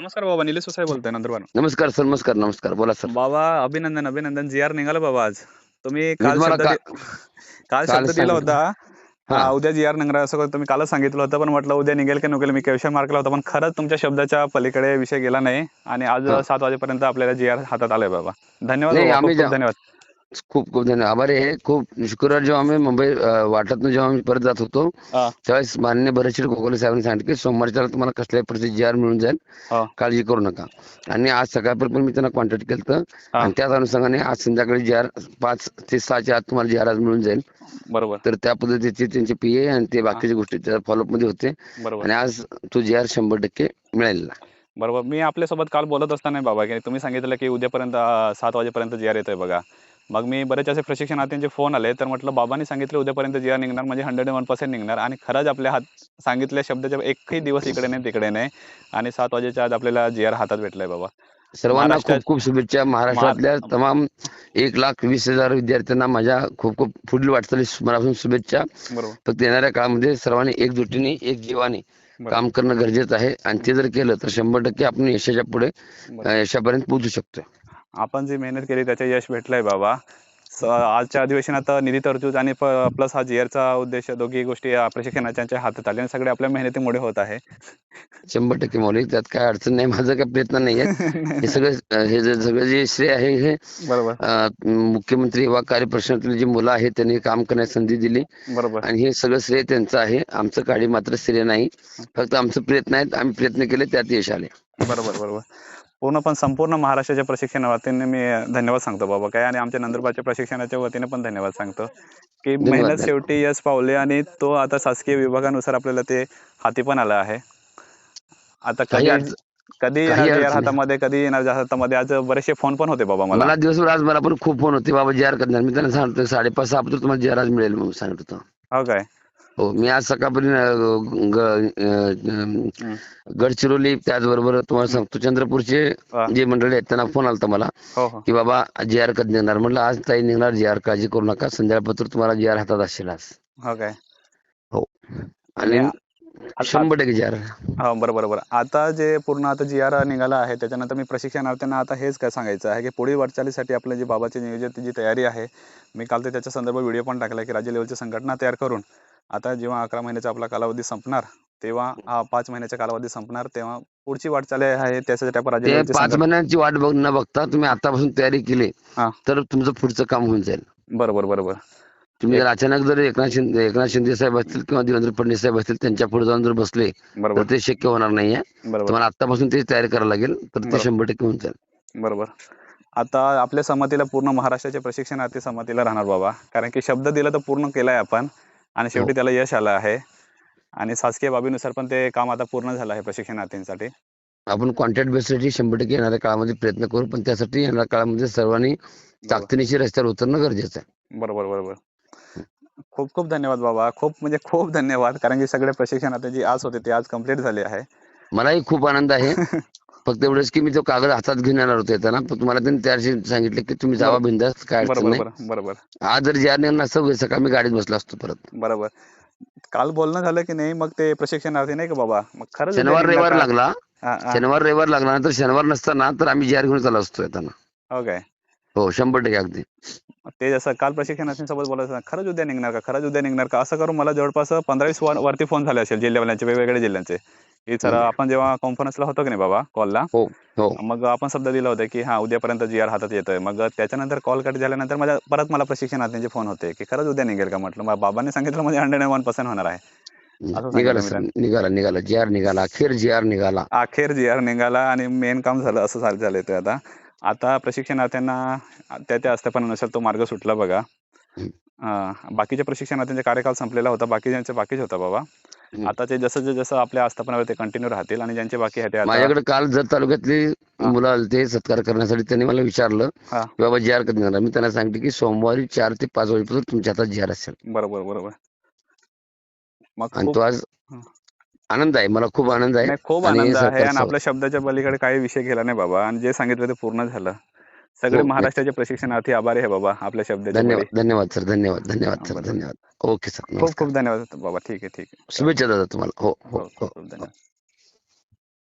नमस्कार बाबा निलेश साहेब बोलतोय नंदुरबार. नमस्कार सर नमस्कार नमस्कार बोला सर. बाबा अभिनंदन अभिनंदन. जी आर निघालं बाबा आज. तुम्ही काल तुम्हाला शब्द दि- काल काल शब्द दिला होता. हा. हा, उद्या जी आर निघणार असं तुम्ही कालच सांगितलं होतं पण म्हटलं उद्या निघेल की नकेल मी क्वेश्चन मार्कला होता पण खरंच तुमच्या शब्दाच्या पलीकडे विषय गेला नाही. आणि आज हा. सात वाजेपर्यंत आपल्याला जी आर हातात आलाय बाबा. धन्यवाद नाही, बाबा, आम्ही खूप खूप जा- धन्यवाद. खूप खूप धन्यवाद. आभारी आहे. खूप शुक्रवार जेव्हा आम्ही मुंबई अं, वाटातनं जेव्हा आम्ही परत जात होतो. त्यावेळेस मान्य बरेचसे गोगोले साहेबांनी सांगितलं की सोमवारच्या तुम्हाला कसल्याही प्रति जी आर मिळून जाईल. काळजी करू नका. आणि आज सकाळपर्यंत मी त्यांना कॉन्टॅक्ट केलं. आणि त्याच अनुषंगाने आज संध्याकाळी जी आर पाच ते सहाच्या आत तुम्हाला जी आर आज मिळून जाईल. बरोबर. तर त्या पद्धतीचे त्यांचे पीए आणि ते बाकीच्या गोष्टी फॉलोअपमध्ये होते. आणि आज तो जी आर शंभर टक्के मिळेल. बरोबर. मी आपल्यासोबत काल बोलत असताना बाबा की तुम्ही सांगितलं की उद्यापर्यंत सात वाजेपर्यंत जी आर येतोय बघा. मग मी बरेच असे प्रशिक्षणार्थींचे फोन आले तर म्हटलं बाबांनी सांगितलं उद्यापर्यंत जी आर निघणार म्हणजे हंड्रेड वन पर्सेंट निघणार. आणि खरंच आपल्या हात सांगितल्या शब्दाच्या एकही दिवस इकडे नाही तिकडे नाही. आणि सात वाजेच्या आज आपल्याला जी आर हातात भेटलाय बाबा. सर्वांना खूप खूप शुभेच्छा. महाराष्ट्रातल्या तमाम एक लाख वीस हजार विद्यार्थ्यांना माझ्या खूप खूप पुढील वाटचालीस मनापासून शुभेच्छा. फक्त येणाऱ्या काळामध्ये सर्वांनी एकजुटीने एक जीवाने. काम करणं गरजेचं आहे. आणि ते जर केलं तर शंभर टक्के आपण यशाच्या पुढे यशापर्यंत पोहोचू शकतो आपण जी मेहनत केली त्याचे यश भेटलंय बाबा. स- आजच्या अधिवेशनात निधी तरतूद आणि प्लस हा जीआरचा उद्देश दोघी गोष्टी प्रशिक्षणाच्या हातात आल्या आणि सगळे आपल्या मेहनतीमुळे होत आहे. शंभर टक्के मौलिक त्यात काय अडचण नाही माझा काय प्रयत्न नाहीये. हे सगळं हे जे सगळं जे श्रेय आहे हे बरोबर. मुख्यमंत्री युवा कार्यप्रश्नातील जी मुलं आहेत त्यांनी काम करण्याची संधी दिली. बरोबर. आणि हे सगळं श्रेय त्यांचं आहे. आमचं काळी मात्र श्रेय नाही. फक्त आमचं प्रयत्न आहेत. आम्ही प्रयत्न केले त्यात यश आले. बरोबर बरोबर. पूर्ण पण संपूर्ण महाराष्ट्राच्या प्रशिक्षणावतीने मी धन्यवाद सांगतो बाबा. काय आणि आमच्या नंदुरबारच्या प्रशिक्षणाच्या वतीने पण धन्यवाद सांगतो. की मेहनत. शेवटी यश पावले आणि तो आता शासकीय विभागानुसार आपल्याला ते हाती पण आला आहे. आता कधी कधी येणार. हातामध्ये कधी येणार हातामध्ये आज बरेचसे फोन पण होते बाबा मला. दिवसभर आज मला पण खूप फोन होते. बाबा जी आर करणार. मी त्यांना सांगतो साडेपाच सहा तुम्हाला जी आर आज मिळेल म्हणून सांगत होतो. हो काय? हो मी आज सकाळपर्यंत गडचिरोली त्याचबरोबर तुम्हाला सांगतो चंद्रपूरचे हा. जे मंडळी आहेत त्यांना फोन आलता मला हो हो. की बाबा जी आर कधी निघणार? म्हटलं आज ताई निघणार जी आर काळजी करू नका संध्याकाळपत्र तुम्हाला जी आर हातात असेल आज. हो काय? आणि शंभर टक्के जी आर हो बरोबर बरोबर आता जे पूर्ण आता जी आर निघाला आहे त्याच्यानंतर मी प्रशिक्षणार्थ्यांना आता हेच काय सांगायचं आहे की पुढील वाटचालीसाठी आपलं जे बाबाचे नियोजित जी तयारी आहे मी काल ते त्याच्या संदर्भात व्हिडिओ पण टाकला की राज्य लेवलची संघटना तयार करून आता जेव्हा अकरा महिन्याचा आपला कालावधी संपणार तेव्हा हा. पाच महिन्याचा कालावधी संपणार तेव्हा पुढची वाटचाल आहे त्यासाठी आपण पाच महिन्यांची वाट बघ न बघता तुम्ही आतापासून तयारी केली हा. तर तुमचं पुढचं काम होऊन जाईल. बरोबर बरोबर. तुम्ही जर अचानक जर एकनाथ शिंदे एकनाथ शिंदे साहेब असतील किंवा देवेंद्र फडणवीस साहेब असतील त्यांच्या पुढे जाऊन जर बसले तर बरोबर. ते शक्य होणार नाहीये. तुम्हाला आतापासून ते तयारी करायला लागेल तर ते. शंभर टक्के होऊन जाईल. बरोबर. आता आपल्या संमतीला पूर्ण महाराष्ट्राच्या प्रशिक्षणार्थी संमतीला राहणार बाबा. कारण की शब्द दिला तर पूर्ण केलाय आपण. आणि शेवटी हो. त्याला यश आलं आहे. आणि शासकीय बाबीनुसार पण ते काम आता पूर्ण झालं आहे प्रशिक्षणार्थींसाठी आपण कॉन्टॅक्ट बेससाठी शंभर टक्के येणाऱ्या काळामध्ये प्रयत्न करू पण त्यासाठी येणाऱ्या काळामध्ये सर्वांनी ताकदीनिशी रस्त्यावर उतरणं गरजेचं आहे. बरोबर बरोबर. खूप खूप धन्यवाद बाबा. खूप म्हणजे खूप धन्यवाद कारण की सगळे प्रशिक्षणार्थी जी आज होते ते आज कंप्लीट झाले आहे. मलाही खूप आनंद आहे. फक्त एवढंच की मी तो कागद हातात घेऊन येणार होतो येताना पण तुम्हाला त्यांनी त्या दिवशी सांगितलं की तुम्ही जावा. बिंदास काय बरोबर नाही. बरोबर बरोबर. आज जर ज्या निघणार नसतं सकाळी मी गाडीत बसलो असतो परत. बरोबर. काल बोलणं झालं की नाही मग ते प्रशिक्षणार्थी नाही का बाबा? मग उद्या शनिवार रविवार? लागला. हा, हा. शनिवार रविवार लागला तर शनिवार नसताना तर आम्ही जार घेऊन चालू असतो येताना. हो काय? हो शंभर टक्के अगदी. ते जसं काल प्रशिक्षणार्थींसोबत बोलायचं खरंच उद्या निघणार का? खरंच उद्या निघणार का? असं करून मला जवळपास पंधरा वीस वर- वरती फोन झाले असेल जिल्ह्यावाल्यांचे वेगवेगळ्या जिल्ह्यांचे. की सर. आपण जेव्हा कॉन्फरन्सला होतो की नाही बाबा कॉलला हो हो. मग आपण शब्द दिला होता की हा उद्यापर्यंत जी आर हातात येतोय. मग त्याच्यानंतर कॉल कट झाल्यानंतर माझ्या परत मला प्रशिक्षणार्थींचे फोन होते की खरंच उद्या निघेल का म्हटलं. बाबांनी सांगितलं म्हणजे हंड्रेड वन पर्सेंट होणार आहे. निघाला निघाला निघाला. जी आर निघाला अखेर जी आर निघाला. अखेर जी आर निघाला आणि मेन काम झालं असं झालं ते आता. आता प्रशिक्षणार्थ्यांना त्या त्या आस्थापनानुसार तो मार्ग सुटला बघा. बाकीच्या प्रशिक्षणार्थ्यांचा कार्यकाल संपलेला होता बाकीच्यांचे बाकीच होता बाबा. आता ते जसं जसं आपल्या आस्थापनावर ते कंटिन्यू राहतील आणि ज्यांचे बाकी आहे ते आता माझ्याकडे काल जत तालुक्यातली. मुलं आलते सत्कार करण्यासाठी त्यांनी मला विचारलं हा. की बाबा जी आर कधी मी त्यांना सांगितलं की सोमवारी चार ते पाच वाजेपर्यंत तुमच्या हातात जी आर असेल. बरोबर बरोबर. मग आणि खूप तो आज हा. आनंद आहे मला खूप आनंद आहे. नाही, खूप आणि आनंद आहे आणि आपल्या शब्दाच्या पलीकडे काही विषय गेला नाही बाबा. आणि जे सांगितलं ते पूर्ण झालं. सगळे हो, महाराष्ट्राचे प्रशिक्षणार्थी आभारी आहे बाबा आपल्या शब्दाच्या धन्यवाद. धन्यवाद सर. धन्यवाद धन्यवाद सर. धन्यवाद. Okay sir. खूप खूप धन्यवाद बाबा. ठीक आहे ठीक आहे. शुभेच्छा दादा तुम्हाला. हो हो हो हो. खूप धन्यवाद.